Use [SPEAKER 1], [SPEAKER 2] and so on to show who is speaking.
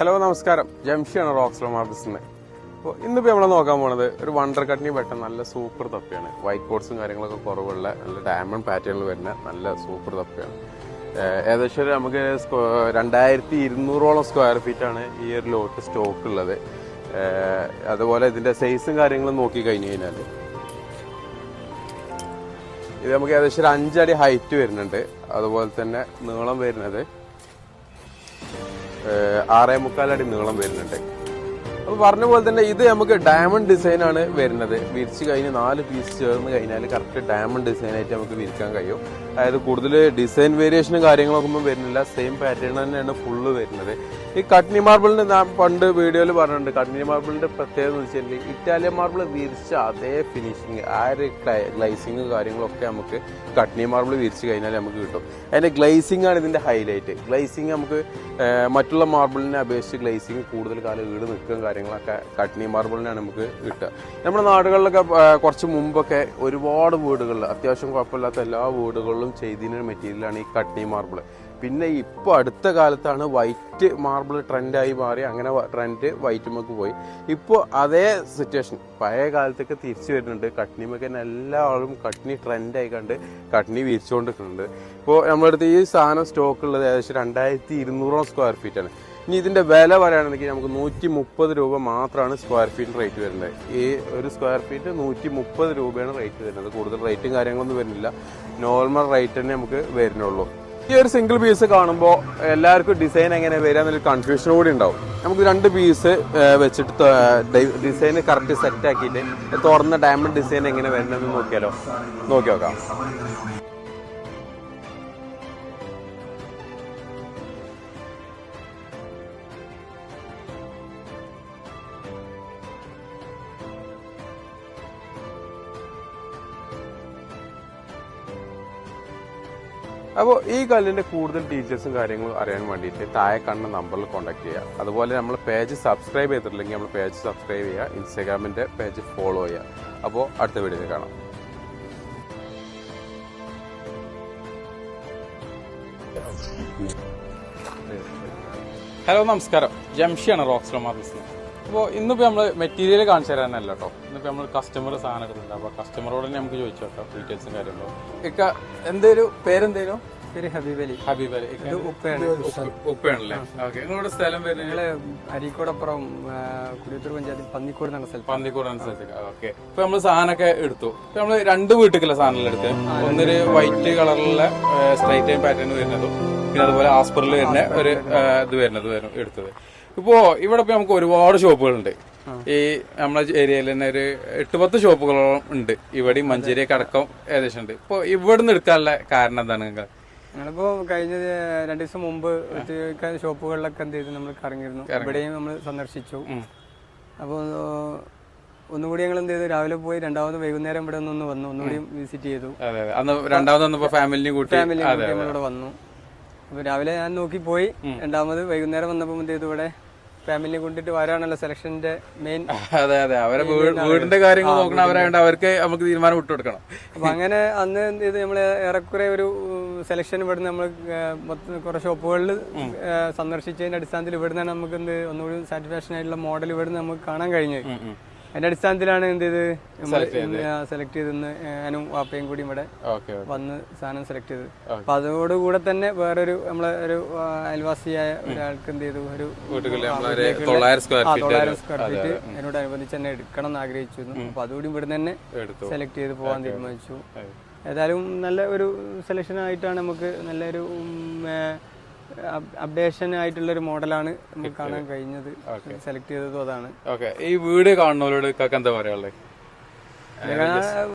[SPEAKER 1] Hello നമസ്കാരം. ജംഷിയാണ് rocks മാർബിസിന്റെ അപ്പോൾ ഇന്നിപ്പോൾ നമ്മൾ നോക്കാൻ പോണത് ഒരു വണ്ടർ കട്ടിനി പെട്ട നല്ല സൂപ്പർ തപ്പയാണ്. വൈറ്റ് കോഡ്സും കാര്യങ്ങളൊക്കെ കുറവുള്ള നല്ല ഡയമണ്ട് പാറ്റേണിൽ വരുന്ന നല്ല സൂപ്പർ തപ്പയാണ്. ഏകദേശം ഒരു നമുക്ക് രണ്ടായിരത്തി ഇരുന്നൂറോളം സ്ക്വയർ ഫീറ്റ് ആണ് ഈ ഒരു ലോട്ട് സ്റ്റോക്ക് ഉള്ളത്. അതുപോലെ ഇതിന്റെ സൈസും കാര്യങ്ങളും നോക്കി കഴിഞ്ഞു കഴിഞ്ഞാൽ ഇത് നമുക്ക് ഏകദേശം ഒരു അഞ്ചടി ഹൈറ്റ് വരുന്നുണ്ട്. അതുപോലെ തന്നെ നീളം വരുന്നത് ആറേ മുക്കാലടി നീളം വരുന്നുണ്ട്. അപ്പൊ പറഞ്ഞ പോലെ തന്നെ ഇത് നമുക്ക് ഡയമണ്ട് ഡിസൈൻ ആണ് വരുന്നത്. വിരിച്ച് കഴിഞ്ഞ് നാല് പീസ് ചേർന്ന് കഴിഞ്ഞാൽ കറക്റ്റ് ഡയമണ്ട് ഡിസൈൻ ആയിട്ട് നമുക്ക് വിരിക്കാൻ കഴിയും. അതായത് കൂടുതൽ ഡിസൈൻ വേരിയേഷനും കാര്യങ്ങളൊക്കെ വരുന്നില്ല. സെയിം പാറ്റേൺ തന്നെയാണ് ഫുള്ള് വരുന്നത്. ഈ കട്നി മാർബിളിന്റെ ഞാൻ പണ്ട് വീഡിയോയിൽ പറഞ്ഞിട്ടുണ്ട്. കട്നി മാർബിളിന്റെ പ്രത്യേകത എന്ന് വെച്ചിട്ടുണ്ടെങ്കിൽ ഇറ്റാലിയൻ മാർബിൾ വിരിച്ച അതേ ഫിനിഷിങ് ആ ഒരു ഗ്ലൈസിങ് കാര്യങ്ങളൊക്കെ നമുക്ക് കട്നി മാർബിൾ വിരിച്ച് കഴിഞ്ഞാൽ നമുക്ക് കിട്ടും. അതിന്റെ ഗ്ലൈസിംഗ് ആണ് ഇതിന്റെ ഹൈലൈറ്റ് ഗ്ലൈസിങ് നമുക്ക് മറ്റുള്ള മാർബിളിനെ അപേക്ഷിച്ച് ഗ്ലൈസിങ് കൂടുതൽ കാലം ഈട് നിൽക്കുകയും കാര്യങ്ങളൊക്കെ കട്നി മാർബിളിനാണ് നമുക്ക് കിട്ടുക. നമ്മുടെ നാടുകളിലൊക്കെ കുറച്ച് മുമ്പൊക്കെ ഒരുപാട് വീടുകളിൽ അത്യാവശ്യം കുഴപ്പമില്ലാത്ത എല്ലാ വീടുകളിലും ചെയ്തിരുന്ന മെറ്റീരിയലാണ് ഈ കട്നി മാർബിൾ പിന്നെ ഇപ്പോൾ അടുത്ത കാലത്താണ് വൈറ്റ് മാർബിൾ ട്രെൻഡായി മാറി. അങ്ങനെ ട്രെൻഡ് വൈറ്റ് വൈറ്റുമൊക്കെ പോയി. ഇപ്പോൾ അതേ സിറ്റുവേഷൻ പഴയ കാലത്തൊക്കെ തിരിച്ചു വരുന്നുണ്ട്. കട്നിമൊക്കെ എല്ലാ ആളും കട്നി ട്രെൻഡായി കണ്ട് കട്നി വിരിച്ചുകൊണ്ടിരിക്കുന്നുണ്ട് ഇപ്പോൾ നമ്മുടെ അടുത്ത് ഈ സാധനം സ്റ്റോക്ക് ഉള്ളത് ഏകദേശം രണ്ടായിരത്തി ഇരുന്നൂറോളം സ്ക്വയർ ഫീറ്റ് ആണ്. ഇനി ഇതിന്റെ വില പറയുകയാണെങ്കിൽ നമുക്ക് നൂറ്റി മുപ്പത് രൂപ മാത്രമാണ് സ്ക്വയർ ഫീറ്റ് റേറ്റ് വരുന്നത്. ഈ ഒരു സ്ക്വയർ ഫീറ്റ് നൂറ്റി മുപ്പത് രൂപയാണ് റേറ്റ് വരുന്നത്. കൂടുതൽ റേറ്റും കാര്യങ്ങളൊന്നും വരുന്നില്ല. നോർമൽ റേറ്റ് തന്നെ നമുക്ക് വരുന്നുള്ളൂ. ഈ ഒരു സിംഗിൾ പീസ് കാണുമ്പോൾ എല്ലാവർക്കും ഡിസൈൻ എങ്ങനെ വരിക എന്നൊരു കൺഫ്യൂഷൻ കൂടി ഉണ്ടാവും. നമുക്ക് രണ്ട് പീസ് വെച്ചിട്ട് ഡിസൈൻ കറക്റ്റ് സെറ്റ് ആക്കിയിട്ട് തുറന്ന ഡയമണ്ട് ഡിസൈൻ എങ്ങനെ വരണമെന്ന് നോക്കിയാലോ? നോക്കി നോക്കാം. അപ്പോൾ ഈ കല്ലിന്റെ കൂടുതൽ ഡീറ്റെയിൽസും കാര്യങ്ങളും അറിയാൻ വേണ്ടിയിട്ട് താഴെ കാണുന്ന നമ്പറിൽ കോൺടാക്ട് ചെയ്യുക. അതുപോലെ നമ്മൾ പേജ് സബ്സ്ക്രൈബ് ചെയ്തിട്ടില്ലെങ്കിൽ നമ്മൾ പേജ് സബ്സ്ക്രൈബ് ചെയ്യുക. ഇൻസ്റ്റാഗ്രാമിന്റെ പേജ് ഫോളോ ചെയ്യുക. അപ്പോൾ അടുത്ത വീഡിയോയിൽ കാണാം. ഹലോ നമസ്കാരം. ജംഷിയാണ് റോക്സ് മാർബിസിന് അപ്പോൾ ഇന്നിപ്പോൾ നമ്മൾ മെറ്റീരിയൽ കാണിച്ചു തരാനല്ല കേട്ടോ. ഇന്നിപ്പോൾ നമ്മൾ കസ്റ്റമർ സാധനം എടുക്കുന്നുണ്ട് അപ്പോൾ കസ്റ്റമറോട് തന്നെ നമുക്ക് ചോദിച്ചു നോക്കാം ഡീറ്റെയിൽസും കാര്യങ്ങളും. ഇക്ക എന്തേലും പേരെന്തേലും?
[SPEAKER 2] പേര് ഹബീബ് അലി.
[SPEAKER 1] ഹബീബ് അലി.
[SPEAKER 2] ഇത് ഉപ്പയാണ്.
[SPEAKER 1] ഉപ്പയാണല്ലേ? ഓക്കെ. നിങ്ങളുടെ സ്ഥലം പേര്?
[SPEAKER 2] ഞങ്ങൾ അരീക്കോടപ്പുറം കുടിയത്തൂർ പഞ്ചായത്തിൽ പന്നിക്കോട് എന്ന സ്ഥലത്ത്
[SPEAKER 1] എന്ന അനുസരിച്ച് ഓക്കെ. ഇപ്പൊ നമ്മൾ സാധനമൊക്കെ എടുത്തു. ഇപ്പൊ നമ്മൾ രണ്ട് വീട്ടിലുള്ള സാധനങ്ങൾ എടുത്ത്. ഒന്നൊരു വൈറ്റ് കളറിലുള്ള സ്ട്രൈറ്റ് ടൈം പാറ്റേൺ വരുന്നതും പിന്നെ അതുപോലെ ആസ്പറിൽ വരുന്ന ഒരു ഇത് വരുന്നത് വരും എടുത്തത്. ഇപ്പോ ഇവിടെ ഇപ്പൊ നമുക്ക് ഒരുപാട് ഷോപ്പുകളുണ്ട് ഈ നമ്മളെ ഏരിയയിൽ തന്നെ ഒരു എട്ട് പത്ത് ഷോപ്പുകളോളം ഉണ്ട്. ഇവിടെ മഞ്ചേരിയൊക്കെ അടക്കം ഏകദേശം ഉണ്ട്. ഇപ്പൊ ഇവിടുന്ന് എടുക്കാനുള്ള കാരണം എന്താണ് നിങ്ങൾ?
[SPEAKER 2] ഞങ്ങളിപ്പോ കഴിഞ്ഞ രണ്ടു ദിവസം മുമ്പ് ഷോപ്പുകളിലൊക്കെ എന്ത് ചെയ്തു? നമ്മൾ കറങ്ങിയിരുന്നു. ഇവിടെയും നമ്മൾ സന്ദർശിച്ചു. അപ്പോൾ ഒന്നുകൂടി ഞങ്ങൾ എന്ത് ചെയ്തു? രാവിലെ പോയി രണ്ടാമത് വൈകുന്നേരം ഇവിടെ നിന്ന് വന്നു. ഒന്നുകൂടി വിസിറ്റ് ചെയ്തു.
[SPEAKER 1] രണ്ടാമത് ഫാമിലിനെ കൂട്ടി.
[SPEAKER 2] ഫാമിലി നമ്മളിവിടെ വന്നു. അപ്പൊ രാവിലെ ഞാൻ നോക്കി പോയി രണ്ടാമത് വൈകുന്നേരം വന്നപ്പോൾ എന്ത് ചെയ്തു ഇവിടെ? ഫാമിലിനെ കൊണ്ടിട്ട് വരാണല്ലോ സെലക്ഷന്റെ മെയിൻ
[SPEAKER 1] അതെ അതെ. അവരെ വീടിന്റെ കാര്യങ്ങൾ നോക്കണം അവരായിട്ട് അവർക്ക് നമുക്ക് തീരുമാനം വിട്ടു കൊടുക്കണം.
[SPEAKER 2] അപ്പൊ അങ്ങനെ അന്ന് ചെയ്തു? നമ്മൾ ഏറെക്കുറെ ഒരു സെലക്ഷൻ ഇവിടുന്ന് നമ്മൾ മൊത്തം കുറെ ഷോപ്പുകളിൽ സന്ദർശിച്ചതിന്റെ അടിസ്ഥാനത്തിൽ ഇവിടുന്ന് നമുക്ക് എന്ത് ഒന്നുകൂടി സാറ്റിസ്ഫാക്ഷൻ ആയിട്ടുള്ള മോഡൽ ഇവിടുന്ന് നമുക്ക് കാണാൻ കഴിഞ്ഞു അതിന്റെ അടിസ്ഥാനത്തിലാണ് എന്ത് ചെയ്ത്? സെലക്ട് ചെയ്തെന്ന് ഞാനും വാപ്പയും കൂടി ഇവിടെ വന്ന് സാധനം സെലക്ട് ചെയ്ത്. അപ്പൊ അതോടുകൂടെ തന്നെ വേറൊരു നമ്മളെ ഒരു അയൽവാസിയായ ഒരാൾക്ക് എന്ത് ചെയ്തു? ഒരു
[SPEAKER 1] തൊള്ളായിരം സ്ക്വയർ ഫീറ്റ്
[SPEAKER 2] അതിനോടനുബന്ധിച്ച് തന്നെ എടുക്കണം എന്ന് ആഗ്രഹിച്ചിരുന്നു. അപ്പൊ അതുകൂടി ഇവിടെ തന്നെ സെലക്ട് ചെയ്ത് പോകാൻ തീരുമാനിച്ചു. ഏതായാലും നല്ല ഒരു സെലക്ഷൻ ആയിട്ടാണ് നമുക്ക് നല്ലൊരു അപ്ഡേഷൻ ആയിട്ടുള്ള ഒരു മോഡലാണ് നമുക്ക് കാണാൻ കഴിഞ്ഞത്. സെലക്ട് ചെയ്തതും അതാണ്.
[SPEAKER 1] ഈ വീട് കാണുന്നവരോട് എന്താ പറയാനുള്ളത്